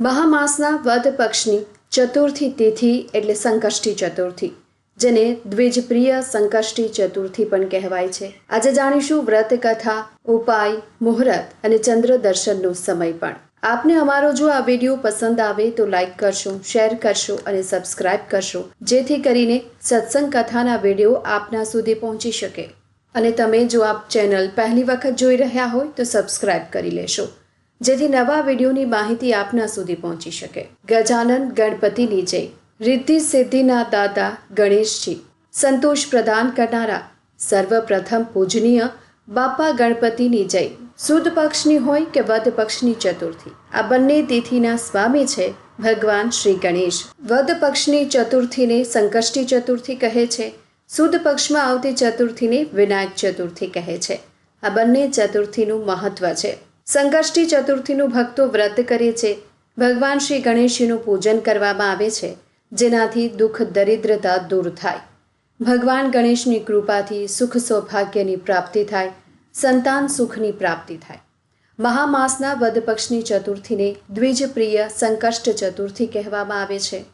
મહામાસના વદ પક્ષની ચતુર્થી તિથિ એટલે સંકષ્ટી ચતુર્થી, જેને દ્વિજપ્રિય સંકષ્ટી ચતુર્થી પણ કહેવાય છે. આજે જાણીશું વ્રત કથા, ઉપાય, મુહૂર્ત અને ચંદ્ર દર્શનનો સમય પણ. આપને અમારો જો આ વીડિયો પસંદ આવે તો લાઈક કરશો, શેર કરશો અને સબસ્ક્રાઇબ કરશો, જેથી કરીને સત્સંગ કથાના વીડિયો આપના સુધી પહોંચી શકે. અને તમે જો આપ ચેનલ પહેલી વખત જોઈ રહ્યા હોય તો સબસ્ક્રાઇબ કરી લેશો. જેથી નવા વિડીયોની માહિતી આપના સુધી પહોંચી શકે. ગજાનન ગણપતિની જય. રિદ્ધિ સિદ્ધિના દાતા ગણેશજી. સંતોષ પ્રદાન કરનારા સર્વપ્રથમ પૂજનીય બાપા ગણપતિની જય. સુદ પક્ષની હોય કે વધ પક્ષની ચતુર્થી. આ બંને તિથિના સ્વામી છે ભગવાન શ્રી ગણેશ. વધ પક્ષની ચતુર્થીને સંકષ્ટી ચતુર્થી કહે છે. સુદ પક્ષમાં આવતી ચતુર્થીને વિનાયક ચતુર્થી કહે છે. આ બંને ચતુર્થીનું મહત્વ છે. સંકષ્ટી ચતુર્થીનું ભક્તો વ્રત કરે છે. ભગવાન શ્રી ગણેશજીનું પૂજન કરવામાં આવે છે, જેનાથી દુઃખ, દરિદ્રતા દૂર થાય. ભગવાન ગણેશની કૃપાથી સુખ, સૌભાગ્યની પ્રાપ્તિ થાય, સંતાન સુખની પ્રાપ્તિ થાય. મહામાસના વદ પક્ષની ચતુર્થીને દ્વિજપ્રિય સંકષ્ટ ચતુર્થી કહેવામાં આવે છે.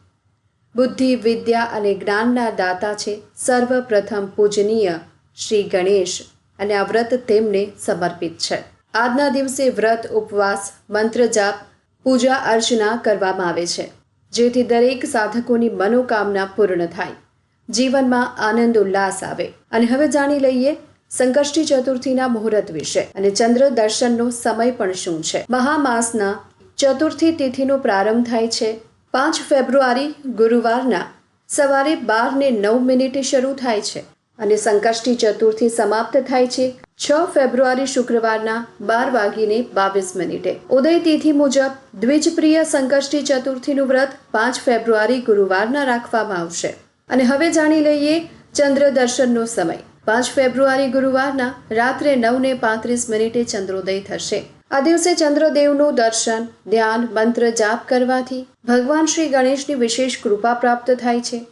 બુદ્ધિ, વિદ્યા અને જ્ઞાનના દાતા છે સર્વપ્રથમ પૂજનીય શ્રી ગણેશ અને આ વ્રત તેમને સમર્પિત છે. આજના દિવસે વ્રત, ઉપવાસ, મંત્ર જાપ, પૂજા અર્ચના કરવામાં આવે છે, જેથી દરેક સાધકોની મનોકામના પૂર્ણ થાય. જીવનમાં આનંદ, ઉલ્લાસ આવે. અને હવે જાણી લઈએ સંકષ્ટી ચતુર્થીના મુહૂર્ત વિશે. અને ચંદ્ર દર્શનનો સમય પણ શું છે? મહામાસના ચતુર્થી તિથિનો પ્રારંભ થાય છે પાંચ ફેબ્રુઆરી ગુરુવારના. સવારે બાર ને નવ મિનિટે શરૂ થાય છે. અને સંકષ્ટી ચતુર્થી સમાપ્ત થાય છે. છ ફેબ્રુઆરી શુક્રવારના બાર વાગીને બાવીસ મિનિટે. ઉદય તિથિ મુજબ દ્વિજપ્રિય સંકષ્ટી ચતુર્થીનું વ્રત પાંચ ફેબ્રુઆરી ગુરુવારના રાખવામાં આવશે. અને હવે જાણી લઈએ ચંદ્ર દર્શનનો સમય. પાંચ ફેબ્રુઆરી ગુરુવારના રાત્રે નવ ને પાંત્રીસ મિનિટે ચંદ્રોદય થશે. આ દિવસે ચંદ્રદેવનું દર્શન, ધ્યાન, મંત્ર જાપ કરવાથી ભગવાન શ્રી ગણેશની વિશેષ કૃપા પ્રાપ્ત થાય છે.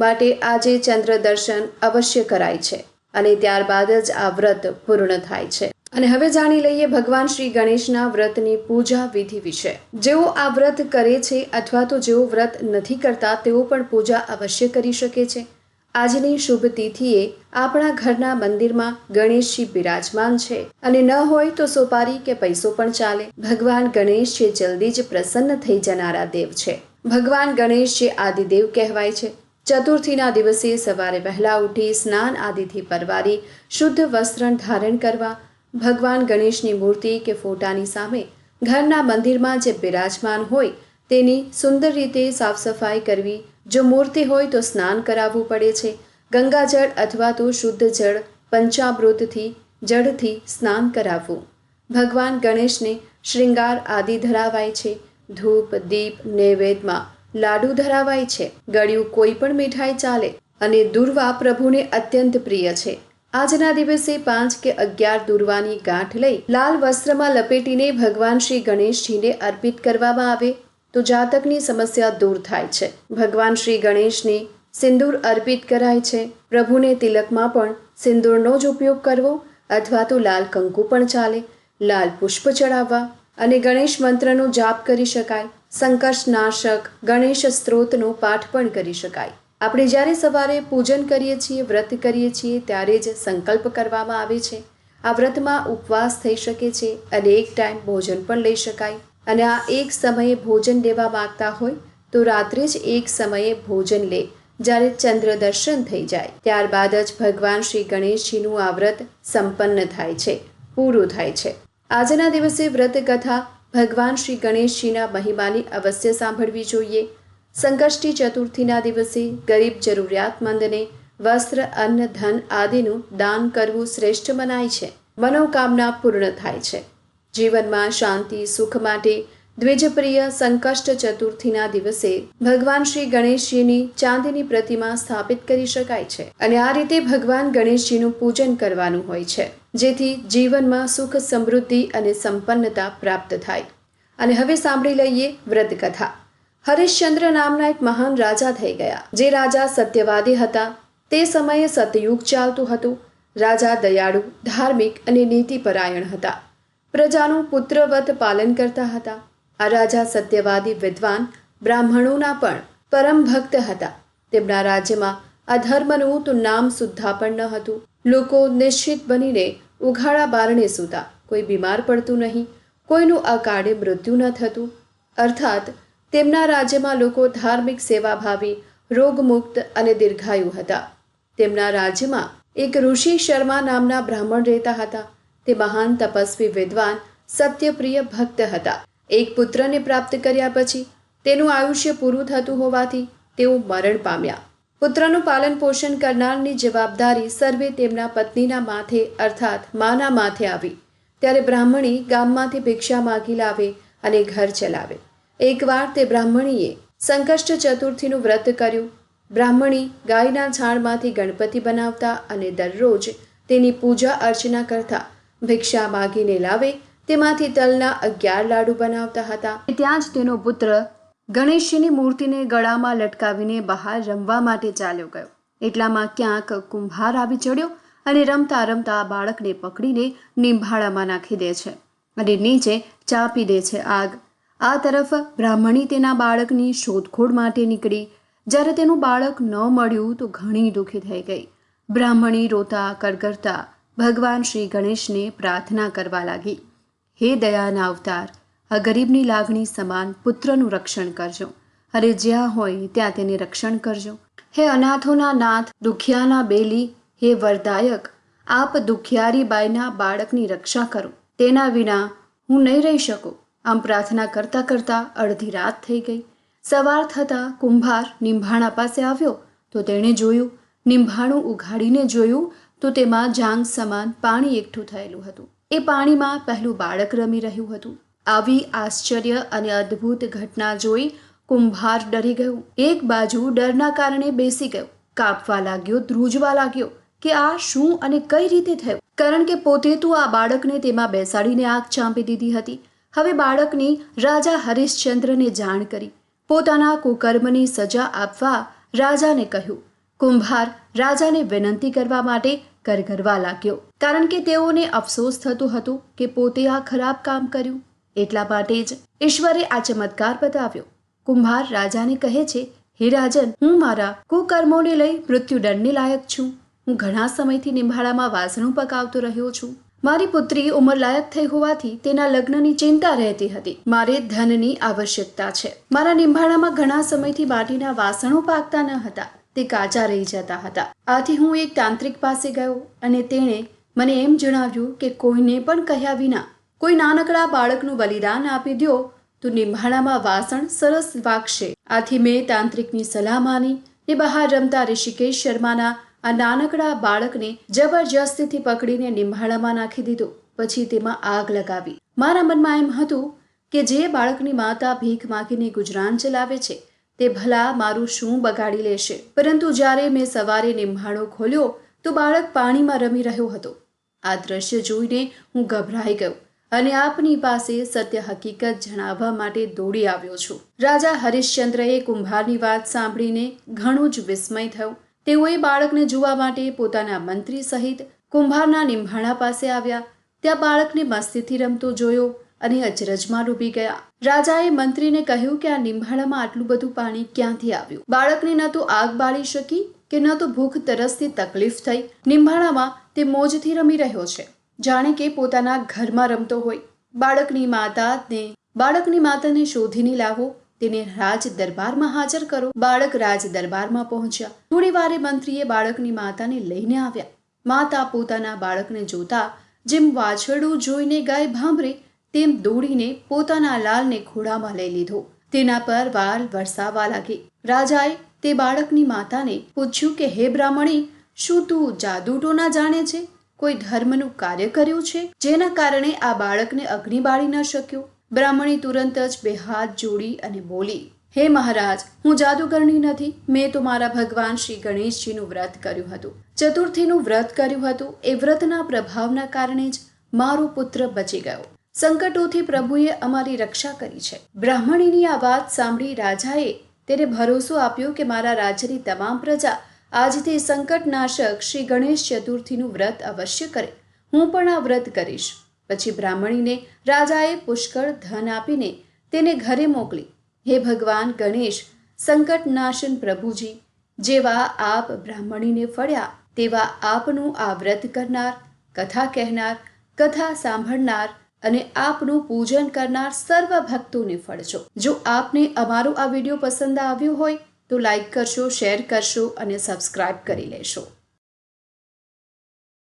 માટે આજે ચંદ્ર દર્શન અવશ્ય કરાય છે અને ત્યારબાદ જ આ વ્રત પૂર્ણ થાય છે. અને હવે જાણી લઈએ ભગવાન શ્રી ગણેશના વ્રતની પૂજા વિધિ વિશે. જેઓ આ વ્રત કરે છે અથવા તો જેઓ વ્રત નથી કરતા, તેઓ પણ પૂજા અવશ્ય કરી શકે છે. આજની શુભ તિથિએ આપણા ઘરના મંદિરમાં ગણેશજી બિરાજમાન છે. અને ન હોય તો સોપારી કે પૈસો પણ ચાલે. ભગવાન ગણેશ જે જલ્દી જ પ્રસન્ન થઈ જનારા દેવ છે. ભગવાન ગણેશ જે આદિદેવ કહેવાય છે. ચતુર્થીના દિવસે સવારે વહેલા ઉઠી સ્નાન આદિથી પરવારી, શુદ્ધ વસ્ત્ર ધારણ કરવા, ભગવાન ગણેશની મૂર્તિ કે ફોટાની સામે ઘરના મંદિરમાં જે બિરાજમાન હોય તેની સુંદર રીતે સાફ સફાઈ કરવી, જો મૂર્તિ હોય તો સ્નાન કરાવવું પડે છે. ગંગાજળ અથવા તો શુદ્ધ જળ પંચામૃતથી, જળથી સ્નાન કરાવવું. ભગવાન ગણેશને શ્રૃંગાર આદિ ધરાવાય છે. ધૂપ, દીપ, નૈવેદ્યમાં લાડુ ધરાવાય છે. ગળ્યું કોઈ પણ મીઠાઈ ચાલે અને દુર્વા પ્રભુને અત્યંત પ્રિય છે. આજના દિવસે પાંચ કે અગિયાર દુર્વાની ગાંઠ લઈ લાલ વસ્ત્રમાં લપેટીને ભગવાન શ્રી ગણેશજીને અર્પિત કરવામાં આવે તો જાતકની સમસ્યા દૂર થાય છે. ભગવાન શ્રી ગણેશને સિંદૂર અર્પિત કરાય છે. પ્રભુને તિલકમાં પણ સિંદૂરનો જ ઉપયોગ કરવો અથવા તો લાલ કંકુ પણ ચાલે, લાલ પુષ્પ ચડાવવા અને ગણેશ મંત્રનો જાપ કરી શકાય. સંકર્ષનાશક ગણેશ સ્ત્રોતનો પાઠ પણ કરી શકાય. આપણે જ્યારે સવારે પૂજન કરીએ છીએ, વ્રત કરીએ છીએ, ત્યારે જ સંકલ્પ કરવામાં આવે છે. આ વ્રતમાં ઉપવાસ થઈ શકે છે અને એક ટાઈમ ભોજન પણ લઈ શકાય. અને આ એક સમયે ભોજન લેવા માગતા હોય, તો રાત્રે જ એક સમયે ભોજન લે, જ્યારે ચંદ્ર દર્શન થઈ જાય. ત્યારબાદ જ ભગવાન શ્રી ગણેશજીનું આ વ્રત સંપન્ન થાય છે, પૂરું થાય છે. આજના દિવસે વ્રત કથા ભગવાન શ્રી ગણેશજીના મહિમાની અવશ્ય સાંભળવી જોઈએ. સંકષ્ટી ચતુર્થીના દિવસે ગરીબ જરૂરિયાતમંદને વસ્ત્ર, અન્ન, ધન આદિનું દાન કરવું શ્રેષ્ઠ મનાય છે. મનોકામના પૂર્ણ થાય છે. જીવનમાં શાંતિ, સુખ માટે દ્વિજપ્રિય સંકષ્ટ ચતુર્થીના દિવસે ભગવાન શ્રી ગણેશજીની ચાંદીની પ્રતિમા સ્થાપિત કરી શકાય છે અને આ રીતે ભગવાન ગણેશજીનું પૂજન કરવાનું હોય છે, જેથી જીવનમાં સુખ, સમૃદ્ધિ અને સંપન્નતા પ્રાપ્ત થાય. અને હવે સાંભળી લઈએ વ્રત કથા હરિશ્ચંદ્ર નામના એક મહાન રાજા થઈ ગયા. જે રાજા સત્યવાદી હતા, તે સમયે સતયુગ ચાલતું હતું. રાજા દયાળુ, ધાર્મિક અને નીતિપરાયણ હતા. પ્રજાનું પુત્રવત પાલન કરતા હતા. આ રાજા સત્યવાદી વિદ્વાન બ્રાહ્મણોના પણ પરમ ભક્ત હતા. તેમના રાજ્યમાં અધર્મનું તો નામ સુદ્ધા પણ ન હતું. લોકો નિશ્ચિત બનીને ઉઘાડા બારણે સૂતા. કોઈ બીમાર પડતું નહીં. કોઈનું અકાળે મૃત્યુ ન થતું. અર્થાત, તેમના રાજ્યમાં લોકો ધાર્મિક સેવાભાવી રોગમુક્ત અને દીર્ઘાયુ હતા. તેમના રાજ્યમાં એક ઋષિ શર્મા નામના બ્રાહ્મણ રહેતા હતા. તે મહાન તપસ્વી વિદ્વાન, સત્યપ્રિય ભક્ત હતા. એક પુત્રને પ્રાપ્ત કર્યા પછી તેનું આયુષ્ય પૂરું થતું હોવાથી તેઓ મરણ પામ્યા. પુત્રનું પાલન પોષણ કરનારની જવાબદારી સર્વે તેમના પત્નીના માથે અર્થાત માના માથે આવી. ત્યારે બ્રાહ્મણી ગામમાંથી ભિક્ષા માગી લાવે અને ઘર ચલાવે. એકવાર તે બ્રાહ્મણીએ સંકષ્ટ ચતુર્થીનું વ્રત કર્યું. બ્રાહ્મણી ગાયના છાણમાંથી ગણપતિ બનાવતા અને દરરોજ તેની પૂજા અર્ચના કરતા ભિક્ષા માગીને લાવે તેમાંથી તલના અગિયાર લાડુ બનાવતા હતા. ત્યાં જ તેનો પુત્ર ગણેશજીની મૂર્તિને ગળામાં લટકાવીને બહાર રમવા માટે ચાલ્યો ગયો. એટલામાં ક્યાંક કુંભાર આવી ચડ્યો અને રમતા રમતા બાળકને પકડીને નિંભાળામાં નાખી દે છે અને નીચે ચાપી દે છે આગ. આ તરફ બ્રાહ્મણી તેના બાળકની શોધખોળ માટે નીકળી. જ્યારે તેનું બાળક ન મળ્યું તો ઘણી દુઃખી થઈ ગઈ. બ્રાહ્મણી રોતા કરગરતા ભગવાન શ્રી ગણેશને પ્રાર્થના કરવા લાગી. હે દયાના અવતાર, આ ગરીબની લાગણી સમાન પુત્રનું રક્ષણ કરજો. અરે જ્યાં હોય ત્યાં તેને રક્ષણ કરજો. હે અનાથોના નાથ, દુખિયાના બેલી, હે વરદાયક, આપ દુખિયારી બાઈના બાળકની રક્ષા કરો. તેના વિના હું નહીં રહી શકું. આમ પ્રાર્થના કરતા કરતા અડધી રાત થઈ ગઈ. સવાર થતાં કુંભાર નિંભાણા પાસે આવ્યો તો તેણે જોયું, નિંભાણું ઉઘાડીને જોયું તો તેમાં જાંગ સમાન પાણી એકઠું થયેલું હતું. એ પાણીમાં પહેલું બાળક રમી રહ્યું હતું. આવી આશ્ચર્ય અને અદ્ભુત ઘટના જોઈ કુંભાર ડરી ગયો. એક બાજુ ડરના કારણે બેસી ગયો. કાપવા લાગ્યો, ધ્રુજવા લાગ્યો કે આ શું અને કઈ રીતે થયું? કારણ કે પોતે તો આ બાળકને તેમાં બેસાડીને આગ ચાંપી દીધી હતી. હવે બાળકની રાજા હરિશ્ચંદ્રને જાણ કરી. પોતાના કુકર્મની સજા આપવા રાજાને કહ્યું. કુંભાર રાજાને વિનંતી કરવા માટે કરગરવા લાગ્યો. કારણ કે તેઓને અફસોસ થતો હતો કે પોતે આ ખરાબ કામ કર્યું. એટલા માટે જ ઈશ્વરે આ ચમત્કાર બતાવ્યો. કુંભાર રાજાને કહે છે, હે રાજન, હું મારા કુકર્મોને લઈ મૃત્યુદંડને લાયક છું. હું ઘણા સમયથી નિંભાળામાં વાસણો પકાવતો રહ્યો છું. મારી પુત્રી ઉંમર લાયક થઈ હોવાથી તેના લગ્નની ચિંતા રહેતી હતી. મારે ધનની આવશ્યકતા છે. મારા નિંભાળામાં ઘણા સમયથી માટીના વાસણો પાકતા ન હતા. તે કાચા રહી જતા હતા. આથી હું એક તાંત્રિક પાસે ગયો અને તેણે મને એમ જણાવ્યું કે કોઈને પણ કહ્યા વિના કોઈ નાનકડા બાળકનું બલિદાન આપી દો તો નિંભાણામાં વાસણ સરસ વાગશે. આથી મેં તાંત્રિકની સલાહ માની ને બહાર રમતા ઋષિકેશ શર્માના આ નાનકડા બાળકને જબરજસ્તીથી પકડીને નિંભાણામાં નાખી દીધો. પછી તેમાં આગ લગાવી. મારા મનમાં એમ હતું કે જે બાળકની માતા ભીખ માગીને ગુજરાન ચલાવે છે, તે ભલા મારું શું બગાડી લેશે. પરંતુ જ્યારે મેં સવારે નિંભાણો ખોલ્યો તો બાળક પાણીમાં રમી રહ્યો હતો. આ દ્રશ્ય જોઈને હું ગભરાઈ ગયો અને આપની પાસે સત્ય હકીકત જણાવવા માટે દોડી આવ્યો છું. રાજા હરિશ્ચંદ્રએ કુંભારની વાત સાંભળીને ઘણું જ વિસ્મય થયું. તેઓએ બાળકને જોવા માટે પોતાના મંત્રી સહિત કુંભારના નિંભાણા પાસે આવ્યા. ત્યાં બાળકને મસ્તીથી રમતો જોયો અને અચરજમાં ડૂબી ગયા. રાજાએ મંત્રીને કહ્યું કે આ નિંભાણામાં આટલું બધું પાણી ક્યાંથી આવ્યું? બાળકને ન તો આગ બાળી શકી કે ન તો ભૂખ તરસથી તકલીફ થઈ. નિંભાણામાં તે મોજથી રમી રહ્યો છે. જાણે કે પોતાના ઘરમાં રમતો હોય. બાળકની માતાને બાળકની માતાને શોધીને લાવો. તેને રાજ દરબારમાં હાજર કરો. બાળક રાજ દરબારમાં પહોંચ્યા. થોડી વારે મંત્રીએ બાળકની માતાને લઈને આવ્યા. માતા પોતાના બાળકને જોતા જેમ વાછરડું જોઈને ગાય ભાંભરે, તેમ દોડીને પોતાના લાલને ખોળામાં લઈ લીધો. તેના પર વાલ વરસાવા લાગી. રાજાએ તે બાળકની માતાને પૂછ્યું કે, હે બ્રાહ્મણી, શું તું જાદુ ટોના જાણે છે? કોઈ ધર્મનું કાર્ય કર્યું છે જેના કારણે આ બાળકને અગ્નિ બાળી ન શક્યો? બ્રાહ્મણી તુરંત જ બે હાથ જોડી અને બોલી, હે મહારાજ, હું જાદુગરણી નથી. મેં તો મારા ભગવાન શ્રી ગણેશજીનું વ્રત કર્યું હતું. ચતુર્થીનું વ્રત કર્યું હતું. એ વ્રતના પ્રભાવના કારણે જ મારો પુત્ર બચી ગયો. સંકટોથી પ્રભુએ અમારી રક્ષા કરી છે. બ્રાહ્મણીની આ વાત સાંભળી રાજાએ તેને ભરોસો આપ્યો કે મારા રાજ્યની તમામ પ્રજા આજથી સંકટનાશક શ્રી ગણેશ ચતુર્થીનું વ્રત અવશ્ય કરે. હું પણ આ વ્રત કરીશ. પછી બ્રાહ્મણીને રાજાએ પુષ્કળ ધન આપીને તેને ઘરે મોકલી. હે ભગવાન ગણેશ, સંકટનાશન પ્રભુજી, જેવા આપ બ્રાહ્મણીને ફળ્યા, તેવા આપનું આ વ્રત કરનાર, કથા કહેનાર, કથા સાંભળનાર અને આપનું પૂજન કરનાર સર્વ ભક્તોને ફળજો. જો આપને અમારો આ વીડિયો પસંદ આવ્યો હોય તો લાઈક કરશો શેર કરશો અને સબસ્ક્રાઇબ કરી લેશો